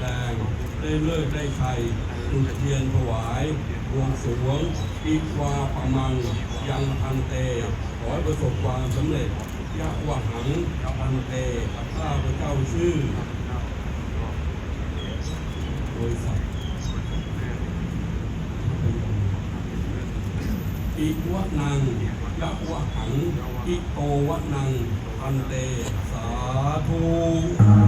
แดง ได้เลิกได้ชัยจุดเทียนถวายบวงสรวงอีกวาปะมัง ยังพันเต ขอให้ประสบความสำเร็จยะวะหังพันเตข้าพเจ้าชื่อบริษัทอิวะนังยะวะหังอิโตวะนังพันเต สาธุ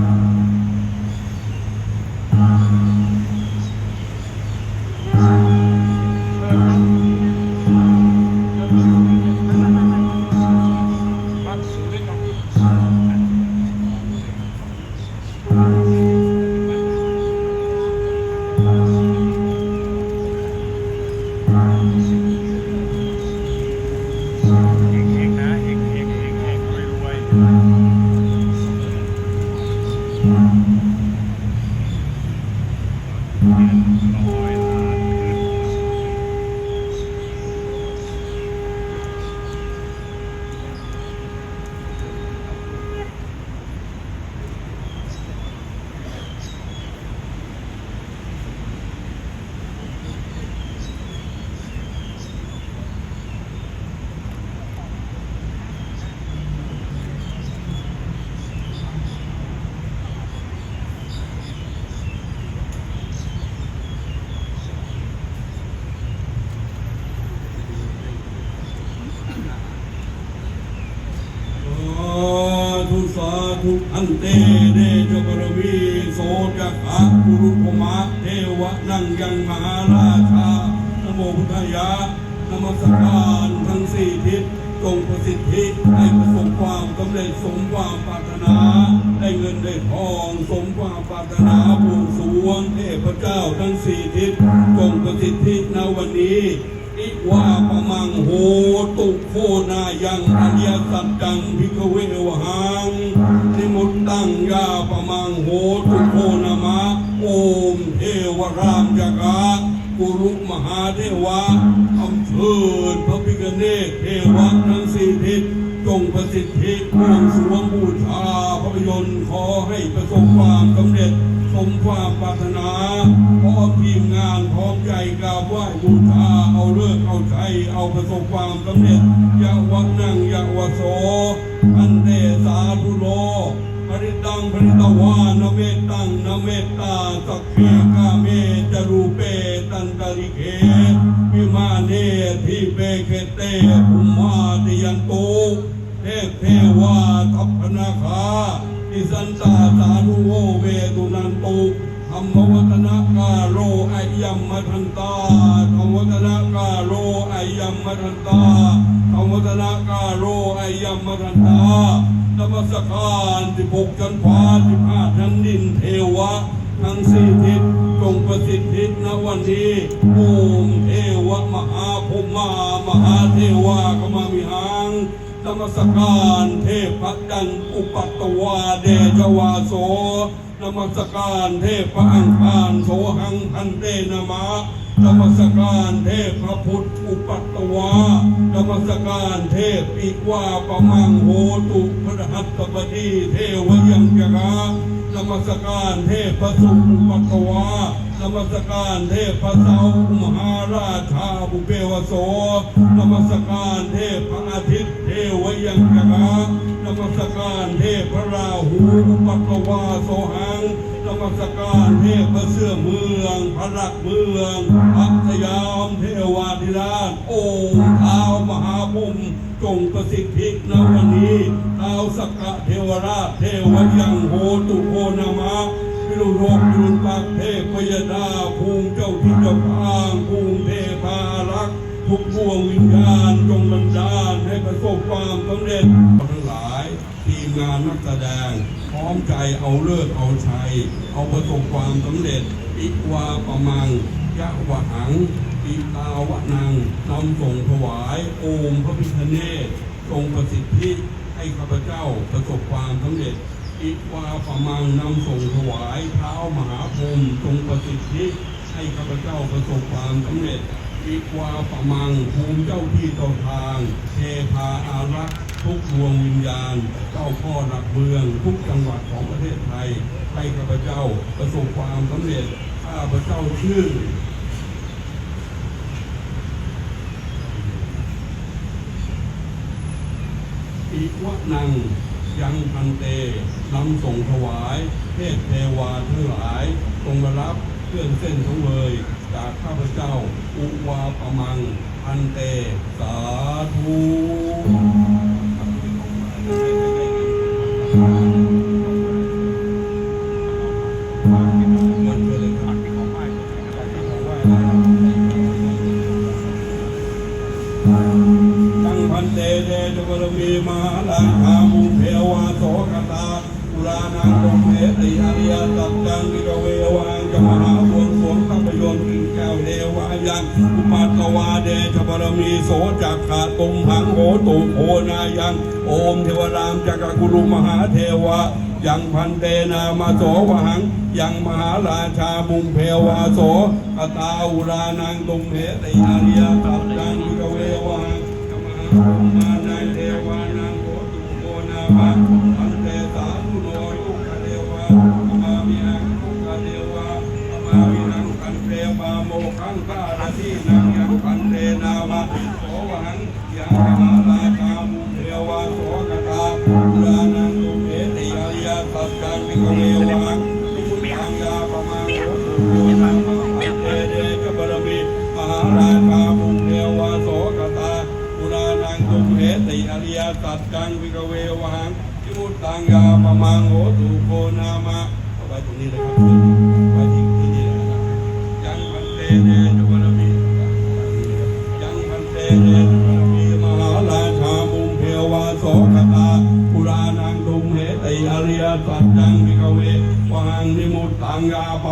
Amém. สาธุอันเตเดชบรมีโสจักขาปุรุปมะเทวะนั่งยังมหาราชานโมพุทธายะนมัสการทั้งสี่ทิศจงประสิทธิให้ประสบความสำเร็จสมความปรารถนา ได้เงินได้ทองสมความปรารถนาบวงสวงเทพเจ้าทั้งสี่ทิศจงประสิทธิณวันนี้อิวาปมังโหตุโคนายังอริยสัจจังพิกเววหัง มุตตังยาปะมังโหตุโคนามะโอมเทวรามจักะกุรุมหาเทวะอำเชิญพระพิฆเนศเทวะทั้งสี่ทิศจงประสิทธิบวงสวงบูชาภาพยนตร์ขอให้ประสบความสำเร็จ สมความปรารถนาพร้อมทีมงานพร้อมใจกราบไหว้บูชาเอาเลิกเอาชัยเอาประสบความสำเร็จยะวังนั่งยะวะโสาธุโลปริตังปริตวานเมตตังนเมตตาสักเขกาเมจรูเปตันตริเขวิมาเนทิเปเกเตภุมมาติยันตุเทพเทวาทัพนาคาอิสันตาสานุโวเวตุนันตุธรรมวัฒนกาโรอายัมมทันตาธรรมวัฒนกาโรอายัมมทันตาธรรมวัฒนกาโรอายัมมทันตา มสการสิบหกจันฟ้าสิบห้าชั้นดินเทวะ ทั้งสี่ทิศจงประสิทธิณวันนี้โอมเทวะมหาภุมมามหาเทวากมามิหังนมัสการเทพจันอุปัตตวาเดชวาโสนมัสการเทพอังคารโสหังพันเตนมะ นมัสการเทพพระพุทธอุปัตตวานมัสการเทพอีกว่าปะมังโหตุพระหัตถบดีเทวยังจกานมัสการเทพพระสุอุปัตตวา มัสการเทพพระเสามหาราชาบุเปวโสนมัสการเทพพระอาทิตย์เทวยังกานมัสการเทพพระราหูอุปัตตวาโสหังนมัสการเทพพระเสื้อเมือง พระรักเมืองพัทยามเทวาธิราชโองค์ท้าวมหาพุมจงประสิทธิณวันนี้ท้าวสักกะเทวราชเทวยังโหตุโคนามะ วิรุโรกยุนปักเทพพยดาภูมิเจ้าที่เจ้าทางภูมิเทพารักษ์ทุกดวงวิญญาณจงบันดาลให้ประสบความสำเร็จทั้งหลายทีมงานนักแสดง พร้อมใจเอาเลิกเอาชัย เอาประสบความสำเร็จอิวาปะมังยะวะหังอิตาวะนังนำส่งถวายโอมพระพิฆเนศทรงประสิทธิให้ข้าพเจ้าประสบความสำเร็จ อิวาปะมังนำส่งถวายเท้ามหาพรหมทรงประสิทธิให้ข้าพเจ้าประสบความสำเร็จอิวาปะมังภูมิเจ้าที่เจ้าทางเทพาอารักษ์ทุกดวงวิญญาณ เจ้าพ่อหลักเมือง ทุกจังหวัดของประเทศไทย ให้ข้าพเจ้าประสบความสำเร็จข้าพเจ้าชื่ออีกวะนัง ยังพันเตนำส่งถวายเทพเทวาทั้งหลายทรงมารับเครื่องเส้นทั้งเวยจากข้าพเจ้า อุวาปมัง พันเต สาธุมันเกิดอะไรขึ้นที่ของไหว้ตัวนี้นะครับที่ของไหว้ตังพันเตเดชบรมีมาลังคา นังโลเมติอริยสัจจังกิกเววังจะมหาบวงสวงภาพยนตร์กินแก้วเทวายังอุปัตตวาเดชบารมีโสจักขาตุมหังโหตุโคนายัง โอมเทวรามจักรกุลุมหาเทวะยังพันเตนามาโสวหัง ยังมหาราชามุงเพวาโสกตาอุรานังตุมเหติอาริยสัจจังวิกเววังกมหาภูมานังเทวานังโหตุโกนามะ พันเตมาโมขังกาลทีนังยังพันเตนามะโสวหังยังมาราชามุเทวาโสกตาอุรานังตุเหติอาริยสัจจังวิโกเววังปัญญาปะมาณโหตุโกนามาอันเตเดชบารมีมหาราชามุเทวาโสกตาปุรานังตุเหติอริยสัจจังวิกเววังจิมุตังยาปะมังโหตุโกนามาเอาไว้ตรงนี้เลยครับ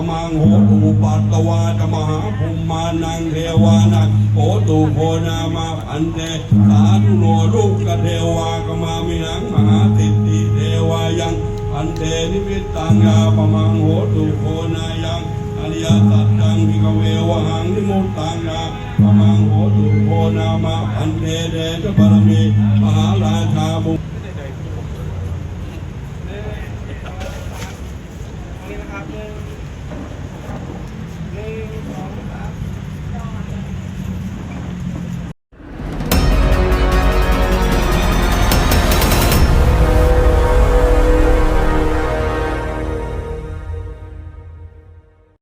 มังโหตุปัตตวาจมหาภูมมานังเทวานังโหตุโพนามาพันเตสาธุโนลูกกเทวากมามินังมหาติติเทวายังพันเตนิมิตตังยาปมังโหตุโพนายังอริยสัจจังพิกเววังนิมุตตังยาปมังโหตุโพนามาพันเตเดชบารมีมหาราชาบุ